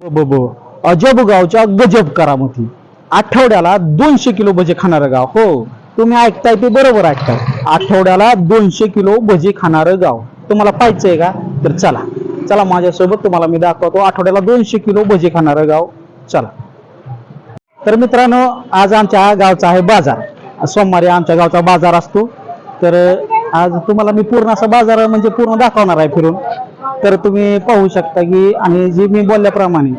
ब अजब गावच्या गजब करामती. आठवड्याला दोनशे किलो भजे खाणारं गाव. हो तुम्ही ऐकताय ते बरोबर ऐकताय. आठवड्याला दोनशे किलो भजी खाणारं गाव. तुम्हाला पाहिजे का? तर चला. चला माझ्यासोबत तुम्हाला मी दाखवतो. आठवड्याला दोनशे किलो भजी खाणारं गाव. चला. तर मित्रांनो आज आमच्या गावचा आहे बाजार. सोमवारी आमच्या गावचा बाजार असतो. तर आज तुम्हाला मी पूर्ण असा बाजार म्हणजे पूर्ण दाखवणार आहे फिरून. तर तुम्ही पाहू शकता की आणि जे मी बोलल्याप्रमाणे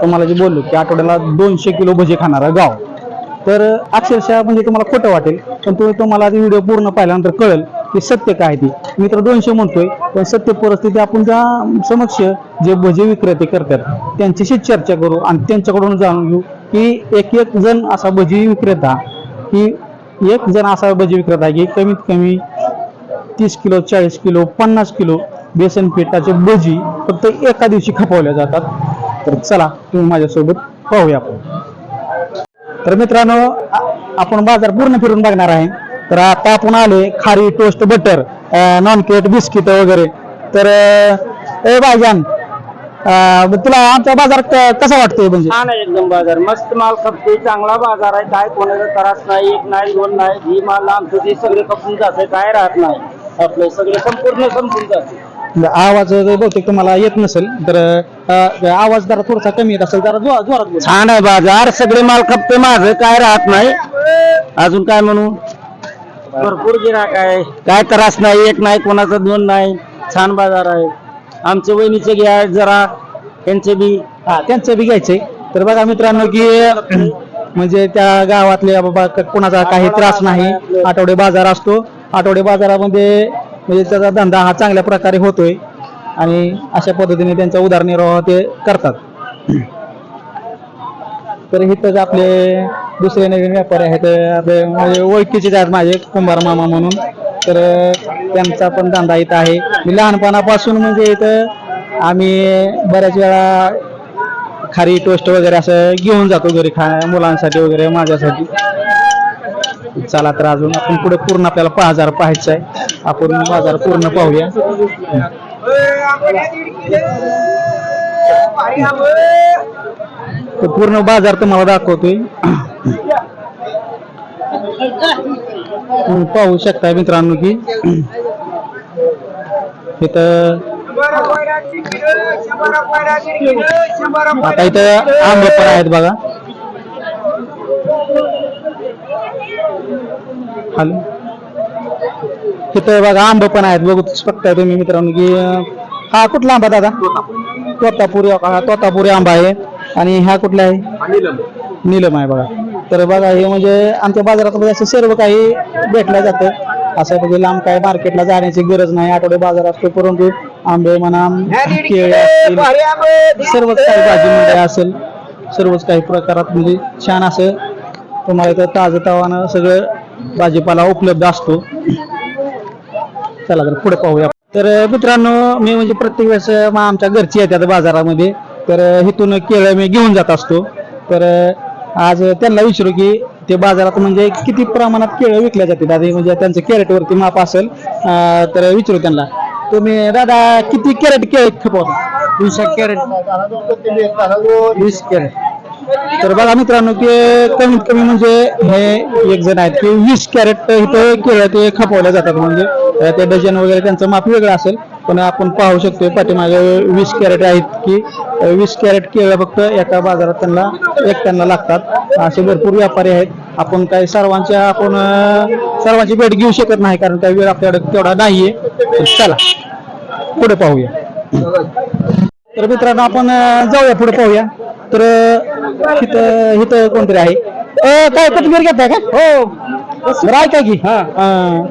तुम्हाला जे बोललो की आठवड्याला दोनशे किलो भजी खाणारा गाव. तर अक्षरशः म्हणजे तुम्हाला खोटं वाटेल पण तुम्ही तुम्हाला व्हिडिओ पूर्ण पाहिल्यानंतर कळेल की सत्य काय ते. मी तर दोनशे म्हणतोय पण सत्य परिस्थिती आपण त्या समक्ष जे भजी विक्रेते करतात त्यांच्याशी चर्चा करू आणि त्यांच्याकडून जाणून घेऊ की एक एक जण असा भजी विक्रेता की एक जण असा भजी विक्रेता की कमीत कमी तीस किलो चाळीस किलो पन्नास किलो बेसन पिठाचे भजी फक्त एका दिवशी खपवल्या जातात. तर चला तुम्ही माझ्यासोबत पाहूया आपण. तर मित्रांनो आपण बाजार पूर्ण फिरून बघणार आहे. तर आता आपण आले खारी टोस्ट बटर नॉनकेट बिस्किट वगैरे. तर ए भाईजान तुला आमचा बाजार कसा वाटतोय म्हणजे? छान आहे एकदम बाजार. मस्त माल खपते चांगला बाजार आहे. काय कोणाचा त्रास नाही एक नाही दोन नाही. ही माल आमचं ते सगळे खपून जाते काय राहत नाही. आपले सगळे संपूर्ण संपून जाते आवाज बहुतेक तुम्हाला येत नसेल तर अं, आवाज जरा थोडासा कमी येत असेल जरा जोरात जोरात बोला. छान आहे बाजार सगळे माल खपते माझं काय राहत नाही. अजून काय म्हणू? भरपूर गिराक आहे. काय त्रास नाही एक नाही कोणाचा दोन नाही. छान बाजार आहे. आमचे वहिनीचे घ्या जरा त्यांचे बी. हा त्यांचं बी घ्यायचंय. तर बघा मित्रांनो की म्हणजे त्या गावातले बाबा क- कोणाचा काही त्रास नाही. आठवडे बाजार असतो. आठवडे बाजारामध्ये म्हणजे त्याचा धंदा हा चांगल्या प्रकारे होतोय आणि अशा पद्धतीने त्यांचा उदरनिर्वाह ते करतात. तर इथंच आपले दुसरे नवीन व्यापारी आहेत आपले म्हणजे ओळखीचेच आहेत माझे कुंभार मामा म्हणून. तर त्यांचा पण धंदा इथं आहे. मी लहानपणापासून म्हणजे इथं आम्ही बऱ्याच वेळा खारी टोस्ट वगैरे असं घेऊन जातो घरी खा मुलांसाठी वगैरे माझ्यासाठी. चला तर अजून आपण पुढे पूर्ण आपल्याला बाजार पाहायचा आहे आपण बाजार पूर्ण पाहूया. पूर्ण बाजार तुम्हाला दाखवतोय. पाहू शकता मित्रांनो की इथं आता इथं आंबे पण आहेत बघा. हॅलो इथं बघा आंब पण आहेत. बघू बघताय तुम्ही मित्रांनो की हा कुठला आंबा दादा? तोतापुरी हा तोतापुरी आंबा आहे. आणि ह्या कुठला आहे? नीलम आहे बघा. तर बघा हे म्हणजे आमच्या बाजारात म्हणजे असं सर्व काही भेटलं जातं. असं म्हणजे लांब काय मार्केटला जाण्याची गरज नाही. आठवडे बाजार असतो परंतु आंबे म्हणा केळी असतील सर्वच काही भाजी मंडई असेल. सर्वच काही प्रकारात म्हणजे छान असं तुम्हाला इथं ताजं तवानं सगळं भाजीपाला उपलब्ध असतो. चला तर पुढे पाहूया. तर मित्रांनो मी म्हणजे प्रत्येक वेळेस आमच्या घरची येतात बाजारामध्ये. तर इथून केळं मी घेऊन जात असतो. तर आज त्यांना विचारू की ते बाजारात म्हणजे किती प्रमाणात केळं विकल्या जातात? आधी म्हणजे त्यांचं कॅरेटवरती माप असेल तर विचारू त्यांना. तुम्ही दादा किती कॅरेट केळं खपवता? वीस कॅरेट. वीस कॅरेट. तर बघा मित्रांनो की कमीत कमी म्हणजे हे एक जण आहेत की वीस कॅरेट इथं केळं ते खपवल्या जातात. म्हणजे ते डझन वगैरे त्यांचं माप वेगळं असेल पण आपण पाहू शकतोय पाठीमागे वीस कॅरेट आहेत की वीस कॅरेट केळं फक्त एका बाजारात त्यांना एक त्यांना लागतात. असे भरपूर व्यापारी आहेत. आपण काही सर्वांच्या आपण सर्वांची भेट घेऊ शकत नाही कारण काही वेळ आपल्याकडे तेवढा नाहीये. चला पुढे पाहूया. तर मित्रांनो आपण जाऊया पुढे पाहूया. तर इथं इथं कोणतरी आहे. अं, काय कोथिंबीर घेताय का? हो. बरं ऐका की. अं,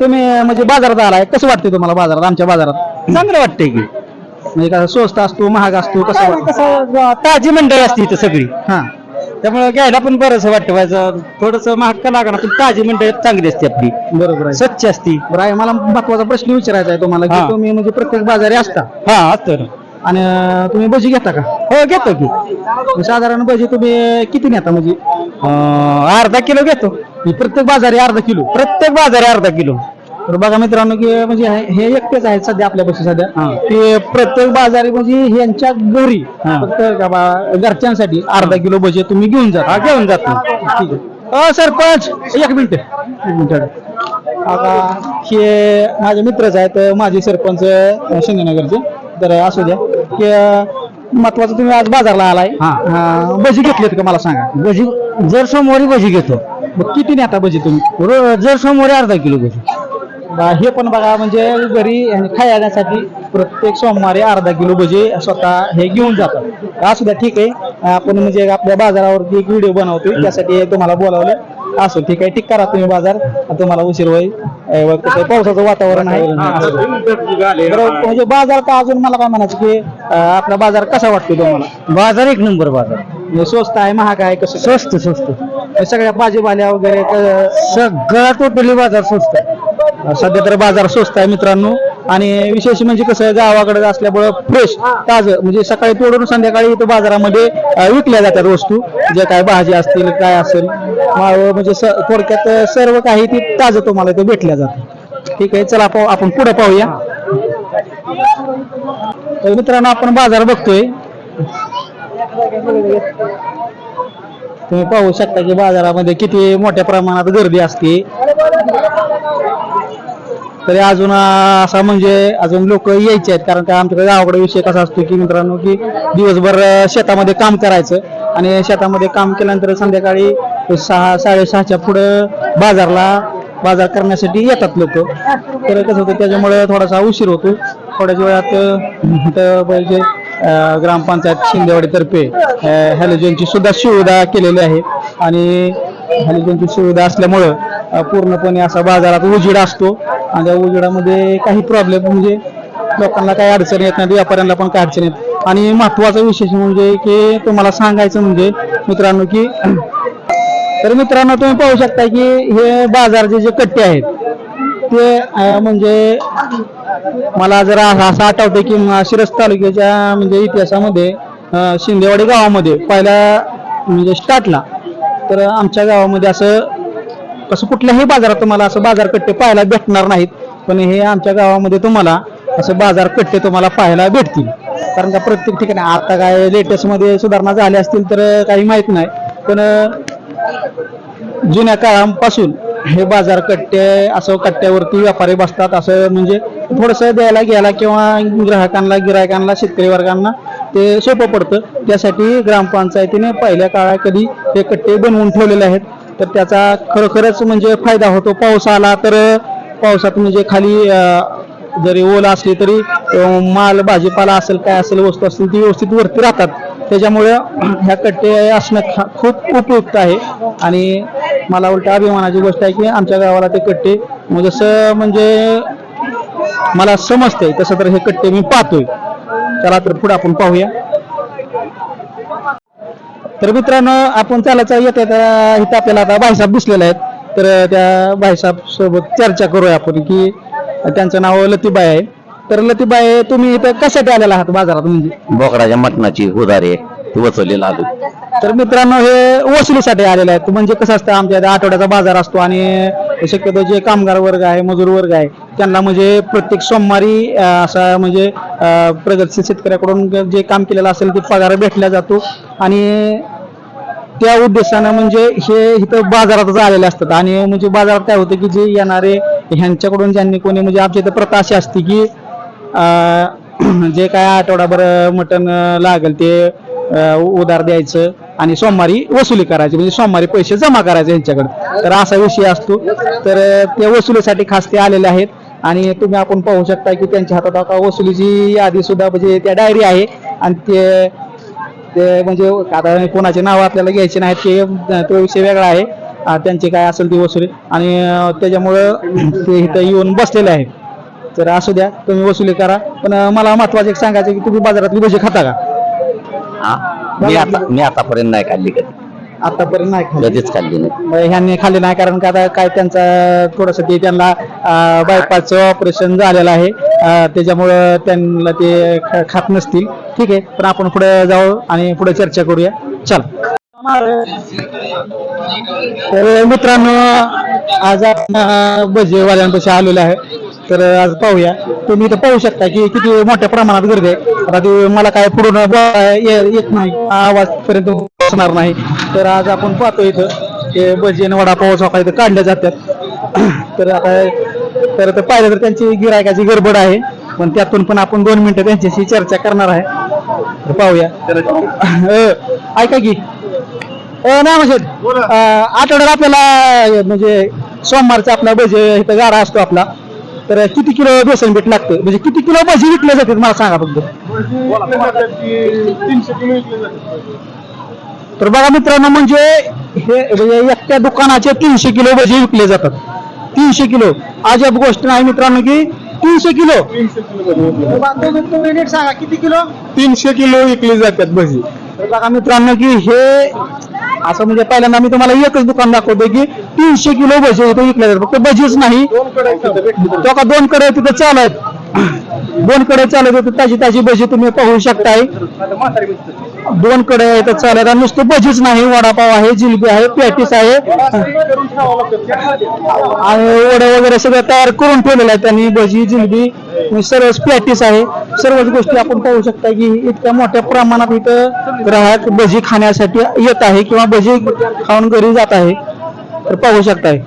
तुम्ही म्हणजे बाजारात आलाय. कसं वाटतंय तुम्हाला बाजारात आमच्या बाजारात? चांगलं वाटतंय की. म्हणजे कसं स्वस्त असतो महाग असतो कसं वाटतं? कसं ताजी मंडळी असते इथं सगळी. हा. त्यामुळे घ्यायला पण बरंच वाटतं. व्हायचं थोडस महाग का लागणार पण ताजी मंडळी चांगली असते आपली. बरोबर आहे. स्वच्छ असती. बरं आहे. मला महत्त्वाचा प्रश्न विचारायचा आहे तुम्हाला की हा. तुम्ही म्हणजे प्रत्येक बाजारी असता. हा असतं ना. आणि तुम्ही भजी घेता का? हो घेतो की. साधारण भजी तुम्ही किती नेता म्हणजे? अं, अर्धा किलो घेतो. प्रत्येक बाजारी अर्धा किलो? प्रत्येक बाजारी अर्धा किलो. तर बघा मित्रांनो की म्हणजे हे हे एकटेच आहेत सध्या आपल्यापाशी सध्या. हा. की प्रत्येक बाजारी म्हणजे यांच्या घरी हा. फक्त का बा- घरच्यांसाठी अर्धा किलो भजे तुम्ही घेऊन जा. घेऊन जातो ठीक आहे. अ सरपंच एक मिनिट. एक मिनिट. आता हे माझे मित्रच आहेत माझे सरपंच अ, शिंदेनगरचे. तर असू द्या. की महत्वाचं तुम्ही आज बाजारला आलाय. हा. अ, भजी घेतलीत का मला सांगा. भजी जर सोमवारी भजी घेतो. मग किती नेता भजी तुम्ही? रो- जर सोमवारी अर्धा किलो भजी. हे पण बघा म्हणजे घरी खाण्यासाठी प्रत्येक सोमवारी अर्धा किलो भजी स्वतः हे घेऊन जातात. असू द्या ठीक आहे. आपण म्हणजे आपल्या बाजारावरती एक व्हिडिओ बनवतोय त्यासाठी तुम्हाला बोलावलं. असो ठीक आहे. ठीक करा तुम्ही बाजार. तुम्हाला उशीर होईल. पावसाचं वातावरण आहे. म्हणजे बाजार का अजून मला काय म्हणायचं की आपला बाजार कसा वाटतो तुम्हाला? बाजार एक नंबर बाजार. म्हणजे स्वस्त आहे महाग आहे कसं? स्वस्त स्वस्त. सगळ्या भाजीपाल्या वगैरे सगळा टोटली बाजार स्वस्त आहे. सध्या तर बाजार स्वस्त आहे मित्रांनो. आणि विशेष म्हणजे कसं गावाकडे असल्यामुळं फ्रेश ताजं म्हणजे सकाळी तोडून संध्याकाळी इथं बाजारामध्ये विकल्या जातात वस्तू. जे काय भाजी असतील काय असेल म्हणजे थोडक्यात सर्व काही ती ताजं तुम्हाला इथं भेटल्या जातं ठीक आहे चला पाहू आपण पुढे पाहूया. तर मित्रांनो आपण बाजार बघतोय. तुम्ही पाहू शकता की बाजारामध्ये किती मोठ्या प्रमाणात गर्दी असते. तरी अजून असा म्हणजे अजून लोक यायचे आहेत कारण का आमच्याकडे गावाकडे विषय कसा असतो की मित्रांनो की दिवसभर शेतामध्ये काम करायचं आणि शेतामध्ये काम केल्यानंतर संध्याकाळी सहा साडेसहाच्या पुढं बाजारला बाजार करण्यासाठी येतात लोक. तर कसं होतं त्याच्यामुळे थोडासा उशीर होतो. थोड्याच वेळात ग्रामपंचायत शिंदेवाडीतर्फे हॅलोजनची सुद्धा सुविधा केलेली आहे. आणि हॅलोजनची सुविधा असल्यामुळं पूर्णपणे असा बाजारात उजेड असतो. आणि उजेडामध्ये काही प्रॉब्लेम म्हणजे लोकांना काही अडचण येत नाही व्यापाऱ्यांना पण काही अडचण येत आणि महत्त्वाचा विशेष म्हणजे की तुम्हाला सांगायचं म्हणजे मित्रांनो की तर मित्रांनो तुम्ही पाहू शकता की हे बाजारचे जे कट्टे आहेत ते म्हणजे मला जरा असं आठवतं की शिरस तालुक्याच्या म्हणजे इतिहासामध्ये शिंदेवाडी गावामध्ये पहिला म्हणजे स्टार्टला तर आमच्या गावामध्ये असं असं कुठल्याही बाजारात तुम्हाला असं बाजार कट्टे पाहायला भेटणार नाहीत पण हे आमच्या गावामध्ये तुम्हाला असं बाजार कट्टे तुम्हाला पाहायला भेटतील. कारण का प्रत्येक ठिकाणी आता काय लेटेस्टमध्ये सुधारणा झाल्या असतील तर काही माहीत नाही पण जुन्या काळापासून हे बाजार कट्टे असं कट्ट्यावरती व्यापारी बसतात असं म्हणजे थोडस द्यायला घ्यायला किंवा ग्राहकांना गिरायकांना शेतकरी वर्गांना ते सोपं पडतं. त्यासाठी ग्रामपंचायतीने पहिल्या काळात कधी हे कट्टे बनवून ठेवलेले आहेत. तर त्याचा खरोखरच म्हणजे फायदा होतो. पाऊस आला तर पावसात म्हणजे खाली जरी ओल असली तरी माल भाजीपाला असेल काय असेल वस्तू असतील ती व्यवस्थित वरती राहतात. त्याच्यामुळं ह्या कट्टे असणं खूप उपयुक्त आहे. आणि मला उलट अभिमानाची गोष्ट आहे की आमच्या गावाला ते कट्टे म्हणजे जसं म्हणजे मला समजतंय. तसं तर हे कट्टे मी पाहतोय. चला तर पुढे आपण पाहूया. तर मित्रांनो आपण चालायचं येत इथं आपल्याला आता भाईसाहेब दिसलेले आहेत. तर त्या भाईसाहेब सोबत चर्चा करूया आपण की त्यांचं नाव लतीबाई आहे. तर लतीबाई तुम्ही इथं कशासाठी आलेला आहात बाजारात म्हणजे? बोकडाच्या मटणाची ती वसवलेला आलो तर मित्रांनो हे वसुलीसाठी आलेले आहेत. म्हणजे कसं असतं आमच्या आठवड्याचा बाजार असतो आणि शक्यतो जे कामगार वर्ग आहे मजूर वर्ग आहे त्यांना म्हणजे प्रत्येक सोमवारी असा म्हणजे प्रगतशील शेतकऱ्याकडून जे काम केलेलं असेल ते पगार भेटला जातो. आणि त्या उद्देशानं म्हणजे हे इथं बाजारातच आलेले असतात. आणि म्हणजे बाजारात काय होतं की जे येणारे ह्यांच्याकडून ज्यांनी कोणी म्हणजे आमच्या इथं प्रथा अशी असते की जे काय आठवडाभर मटण लागेल ते उधार द्यायचं आणि सोमवारी वसुली करायची. म्हणजे सोमवारी पैसे जमा करायचे यांच्याकडे तर असा विषय असतो. तर त्या वसुलीसाठी खास ते आलेले आहेत. आणि तुम्ही आपण पाहू शकता की त्यांच्या हातात आता वसुलीची यादी सुद्धा म्हणजे त्या डायरी आहे. आणि ते ते म्हणजे आता कोणाचे नाव आपल्याला घ्यायचे नाहीत ते तो विषय वेगळा आहे. त्यांची काय असेल ती वसुली. आणि त्याच्यामुळं ते इथं येऊन बसलेले आहे तर असू द्या तुम्ही वसुली करा. पण मला महत्वाचं एक सांगायचं की तुम्ही बाजारातली भजी खाता का? मी आता मी आतापर्यंत नाही खाल्ली कधी. आतापर्यंत नाही खाल्ली. कधीच खाल्ली नाही. मग ह्यांनी खाल्ली नाही कारण का आता काय त्यांचा थोडस ते त्यांना बायपासचं ऑपरेशन झालेलं आहे. अं, त्याच्यामुळं त्यांना ते ख- खात नसतील. ठीक आहे पण आपण पुढे जाऊ आणि पुढे चर्चा करूया. चला. तर मित्रांनो आज आपण भजीवाल्यांपाशी आलेलो आहे. तर आज पाहूया. तुम्ही इथं पाहू शकता की किती मोठ्या प्रमाणात गर्दी आहे. आता ते मला काय पुढून येत नाही. आवाज पर्यंत पोहोचणार नाही. तर आज आपण पाहतो इथं ते भजी आणि वडापाव चौका इथं काढल्या जातात. तर आता तर ते पाहिलं तर त्यांची गिरायकाची गडबड आहे. पण त्यातून पण आपण दोन मिनिटं त्यांच्याशी चर्चा करणार आहे. तर पाहूया. अ, ऐका की. नाही म्हणजे अ, आठवड्याला आपल्याला म्हणजे सोमवारचा आपला भजी इथं गाडा असतो आपला. तर किती किलो बेसन पीठ लागतं? म्हणजे किती किलो भजी विकले जाते मला सांगा फक्त. तर बघा मित्रांनो म्हणजे हे म्हणजे एकट्या दुकानाचे तीनशे किलो भजी विकले जातात. तीनशे किलो. अजब गोष्ट नाही मित्रांनो की तीनशे किलो. तुम्ही नीट सांगा किती किलो? तीनशे किलो विकली जातात भजी. बघा मित्रांनो की हे असं म्हणजे पहिल्यांदा मी तुम्हाला एकच दुकान दाखवतो की तीनशे किलो भजी इथे विकल्या जातात. फक्त भजीच नाही. तो का दोन कडे तिथं चालत दोन कडे चालत होते ताजी ताजी भजी तुम्ही पाहू शकताय. दोन कडे इथं चालत आणि नुसतं भजीच नाही वडापाव आहे जिलबी आहे पॅटीस आहे. आणि वडे वगैरे सगळं तयार करून ठेवलेलं आहे त्यांनी भजी जिलबी सर्वच पॅटीस आहे. सर्वच गोष्टी आपण पाहू शकता की इतक्या मोठ्या प्रमाणात इथं ग्राहक भजी खाण्यासाठी येत आहे किंवा भजी खाऊन घरी जात आहे. तर पाहू शकताय.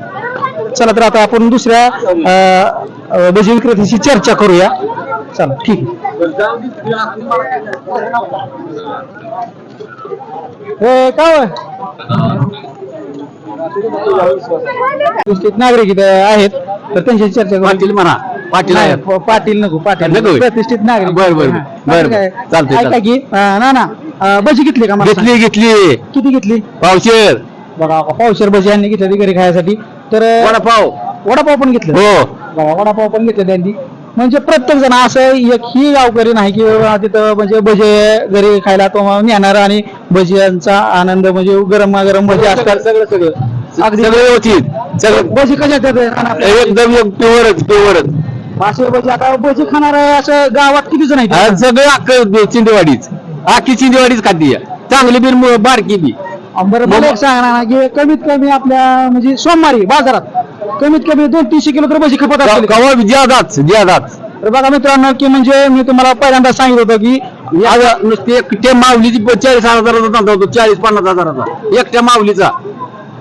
चला तर आता आपण दुसऱ्या अं, भजी विक्रेत्याशी चर्चा करूया. चला ठीक आहे. काय नागरिक इथं आहेत तर त्यांच्याशी चर्चा करू. पाटील म्हणा. पाटील नाही, आहेत. प- पाटील नको पाटील नको. होय? प्रतिष्ठित नागरिक. बर, बर, हा. बर? चालतंय, ऐका की अं, ना ना अं, भजी घेतली का मला घेतली घेतली. सांग. किती घेतली? पावशेर. बघा पावशेर भजी यांनी घेतली घरी खायसाठी. तर अं, वडापाव. वडापाव पण घेतलं हो. बघा वडापाव पण घेतले त्यांनी. म्हणजे प्रत्येक जण असं एक ही गावकरी नाही की बाबा तिथं म्हणजे भजे घरी खायला तो नेणार आणि भजीयांचा आनंद म्हणजे गरम गरम भजी असतात. सगळं सगळं. अगदी. सगळं व्यवस्थित. सगळं. भजी कशा एकदम एक प्युअरच प्युअरच पाचशे भजी आता भजी खाणार आहे असं गावात किती जण आहेत? आज सगळं अख्खं चिंदेवाडीच. आखी चिंदेवाडीच खाती चांगली बी आणि बारकी बी. बरं मला एक सांगणार की कमीत कमी आपल्या म्हणजे सोमवारी बाजारात कमीत कमी दोन तीनशे किलो तर भजी खपत असतील. कवा ज्यादाच ज्यादाच. तर बघा मित्रांनो की म्हणजे मी तुम्हाला पहिल्यांदा सांगितलं होतं की आज नुसते एकट्या माऊलीची चाळीस हजाराचा धंदा होतो चाळीस पन्नास हजाराचा. एकट्या माऊलीचा.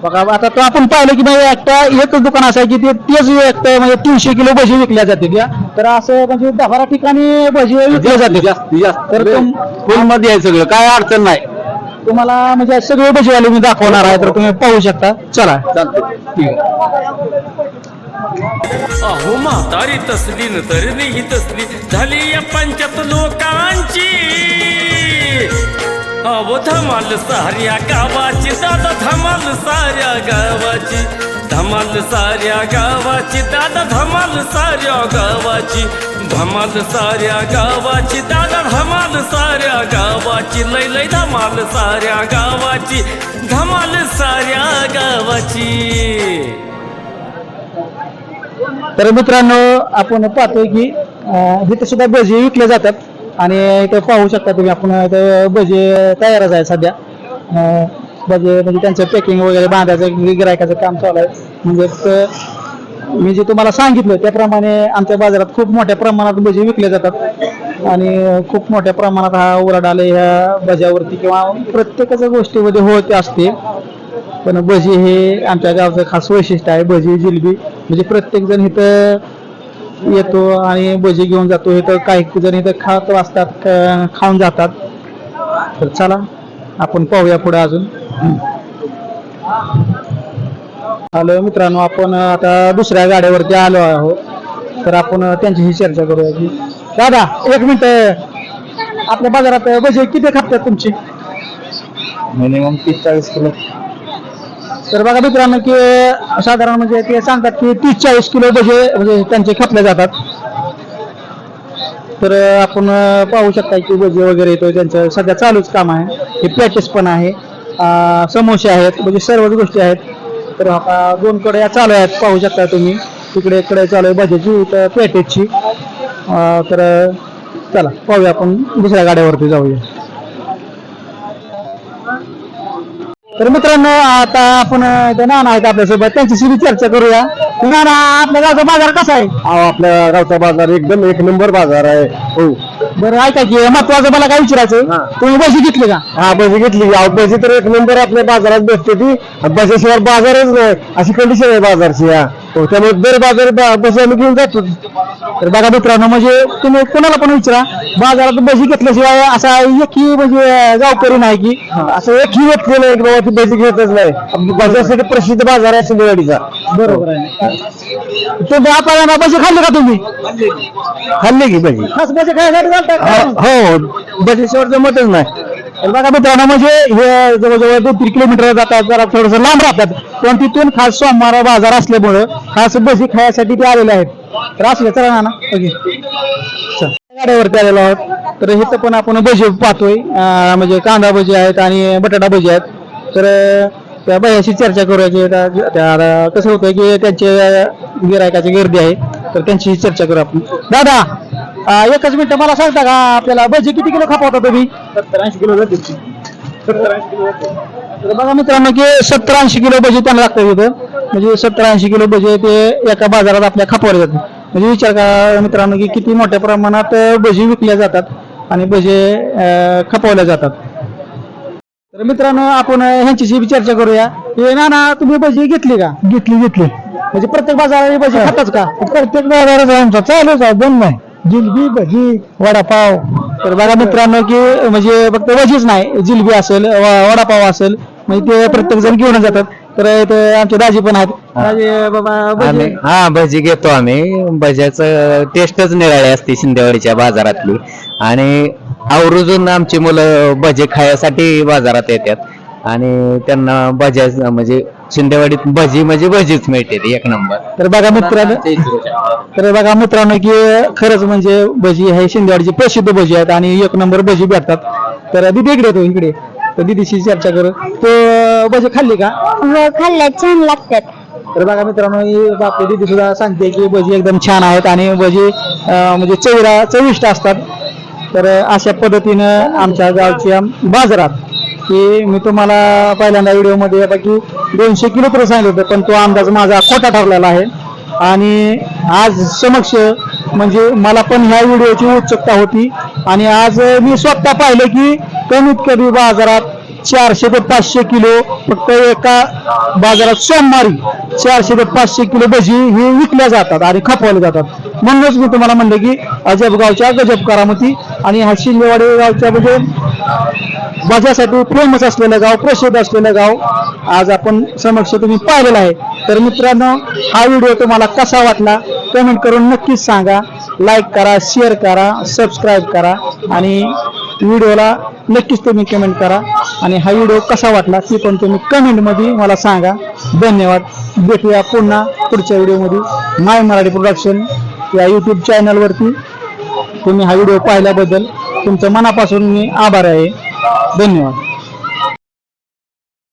बघा आता तो आपण पाहिलं की म्हणजे एकटा एकच दुकान असं आहे की ते तेच एक म्हणजे तीनशे किलो भजी विकल्या जाते त्या तर असं म्हणजे दहा बारा ठिकाणी भजी विकल्या जाते जास्त जास्त. तर तुम- फुलमध्ये आहे सगळं. काय अडचण नाही. तुम्हाला म्हणजे सगळे भजीवाले मी दाखवणार आहे तर तुम्ही पाहू शकता. चला. अहो म्हातारी तसली न तरी ही तसली झाली या पंचायत लोकांची. अहो धमाल साऱ्या गावाची दादा धमाल साऱ्या गावाची. धमाल साऱ्या गावाची दादा धमाल साऱ्या गावाची. धमाल साऱ्या गावाची दादा धमाल साऱ्या गावाची. लय लय धमाल साऱ्या गावाची धमाल साऱ्या गावाची. तर मित्रांनो आपण पाहतोय की अं, इथे सुद्धा भजी विकले जातात. आणि इथे पाहू शकता तुम्ही आपण इथं भजे तयारच आहे सध्या. भजे म्हणजे त्यांचं पॅकिंग वगैरे बांधायचं गिरायकाचं काम चालू आहे. म्हणजे मी जे तुम्हाला सांगितलं त्याप्रमाणे आमच्या बाजारात खूप मोठ्या प्रमाणात भजी विकले जातात. आणि खूप मोठ्या प्रमाणात हा उलाढाल ह्या भज्यावरती किंवा प्रत्येकाच्या गोष्टीमध्ये होत असते. पण भजी हे आमच्या गावचं खास वैशिष्ट्य आहे भजी जिलबी. म्हणजे प्रत्येक जण इथं येतो आणि भजी घेऊन जातो. इथं काही जण इथं खात वाचतात खाऊन जातात. तर चला आपण पाहूया पुढे अजून. हॅलो मित्रांनो आपण आता दुसऱ्या गाड्यावरती आलो आहोत. तर आपण त्यांच्याशी चर्चा करूया की दादा एक मिनिट. आपल्या बाजारात भजी किती खातात तुमची? मिनिमम तीस चाळीस किलो. तर बघा मित्रांनो की साधारण म्हणजे ते सांगतात की तीस चाळीस किलो जसे म्हणजे त्यांचे खपले जातात. तर आपण पाहू शकता की भजे वगैरे येतो त्यांचं सध्या चालूच काम आहे. हे पॅचेस पण आहे. समोसे आहेत म्हणजे सर्वच गोष्टी आहेत. तर आता दोन कड्या चालू आहेत पाहू शकता तुम्ही. तिकडे कडे चालू आहे भजेची तर पॅटेजची तर चला पाहूया आपण दुसऱ्या गाड्यावरती जाऊया. तर मित्रांनो आता आपण ते नाना आहेत आपल्यासोबत. त्यांच्याशी बी चर्चा करूया. नाना आपल्या गावचा बाजार कसा आहे? आपल्या गावचा बाजार एकदम एक नंबर बाजार आहे. हो. बरं ऐका की महत्वाचं मला काय विचारायचं तुम्ही बशी घेतली का? हा बशी घेतली बशी तर एक नंबर आपल्या बाजारात बसते ती. बसाशिवाय बाजारच नाही. अशी कंडिशन आहे बाजारची हा. हो त्यामुळे दर बाजार बा- बशी आम्ही घेऊन जातो. तर बघा मित्रांनो म्हणजे तुम्ही कोणाला पण विचारा बाजारात बशी घेतल्याशिवाय असा एकही म्हणजे अं, गावकरी नाही की असं एकही व्यक्ती नाही की बाबा ती बशी घेतच नाही. बजासाठी प्रसिद्ध बाजार आहे शिंदेवाडीचा बरोबर आहे. तुम्ही आपल्याला बशी खाल्ली का तुम्ही? खाल्ली. की बशी. खास बशी खायसाठी का? हो बशीशिवाय जमतच नाही. तर बघा मित्रांनो म्हणजे हे जवळजवळ दोन तीन किलोमीटर जातात जरा थोडस लांब राहतात. पण तिथून खास सोमवार बाजार असल्यामुळं खास बशी खायसाठी ते आलेले आहेत. तर असले चला ना ओके. गाड्यावरती आलेलो आहोत. तर इथं पण आपण भजी पाहतोय. म्हणजे कांदा भजी आहेत आणि बटाटा भजी आहेत. तर त्या बायाशी चर्चा करूया की त्या- कसं होतं की त्यांचे गिरायकाची गर्दी आहे. तर त्यांची चर्चा करू आपण. दादा! अं, एकच मिनिट मला सांगता का आपल्याला? भजी किती किलो खापवता तुम्ही? सत्तर ऐंशी किलो तर बघा मित्रांनो की सत्तर ऐंशी किलो भजी त्यांना लागतात इथं. म्हणजे सत्तर ऐंशी किलो भजी ते एका बाजारात आपल्या खपवले जातात म्हणजे विचार करा मित्रांनो की किती मोठ्या प्रमाणात अं, भजी विकल्या जातात आणि भजे अं, खपवल्या जातात. तर मित्रांनो आपण अं, ह्यांच्याशी बी चर्चा करूया. हे ना ना तुम्ही भजी घेतली का? घेतली घेतली. म्हणजे प्रत्येक बाजारात भजी खाताच का? प्रत्येक बाजारात आमचा चालूच आहे बंद नाही. जिलबी भजी वडापाव. तर बघा मित्रांनो की म्हणजे फक्त भजीच नाही जिलबी असेल व- वडापाव असेल म्हणजे ते प्रत्येक जण घेऊन जातात. तर आमचे दाजी पण आहेत. दाजी बाबा भजी. आम्ही हा भजी घेतो आम्ही. भज्याचं टेस्टच निराळी असते शिंदेवाडीच्या बाजारातली. आणि आवर्जून आमची मुलं भजे खायसाठी बाजारात येतात. आणि त्यांना भज्या म्हणजे शिंदेवाडीत भजी म्हणजे भजीच मिळते ती एक नंबर. तर बघा मित्रांनो तर बघा मित्रांनो की खरंच म्हणजे भजी हे शिंदेवाडीची प्रसिद्ध भजी आहेत आणि एक नंबर भजी भेटतात. तर दिदी इकडे येतो इकडे. तर दिदीशी चर्चा करू. तो भजी खाल्ली का? हो खाल्ल्यात छान लागतात. तर बघा मित्रांनो ही आपली दिदी सुद्धा सांगते की भजी एकदम छान आहेत आणि भजी म्हणजे चवीला चविष्ट असतात. तर अशा पद्धतीनं आमच्या गावच्या बाजारात की मी तुम्हाला पहिल्यांदा व्हिडिओमध्ये बाकी दोनशे किलो तर सांगितलं होतं पण तो अंदाज माझा खोटा ठरलेला आहे. आणि आज समक्ष म्हणजे मला पण ह्या व्हिडिओची उत्सुकता होती. आणि आज मी स्वतः पाहिलं की कमीत कमी बाजारात चारशे ते पाचशे किलो फक्त एका बाजारात सोमवारी चारशे ते पाचशे किलो भजी हे विकल्या जातात आणि खपवल्या जातात. म्हणूनच मी तुम्हाला म्हणलं की अजब गावच्या गजब करामती आणि हा शिंदेवाडी गावच्या म्हणजे भज्यासाठी फेमस असलेलं गाव प्रसिद्ध असलेलं गाव आज आपण समक्ष तुम्ही पाहिलेलं आहे. तर मित्रांनो हा व्हिडिओ तुम्हाला कसा वाटला कमेंट करून नक्कीच सांगा. लाईक करा शेअर करा सबस्क्राईब करा आणि व्हिडिओला नक्कीच तुम्ही कमेंट करा. आणि हा व्हिडिओ कसा वाटला ती पण तुम्ही कमेंटमध्ये मला सांगा. धन्यवाद. भेटूया पुन्हा पुढच्या व्हिडिओमध्ये माय मराठी प्रोडक्शन या यूट्यूब चॅनलवरती तुम्ही हा व्हिडिओ पाहिल्याबद्दल तुमचं मनापासून मी आभार आहे. धन्यवाद.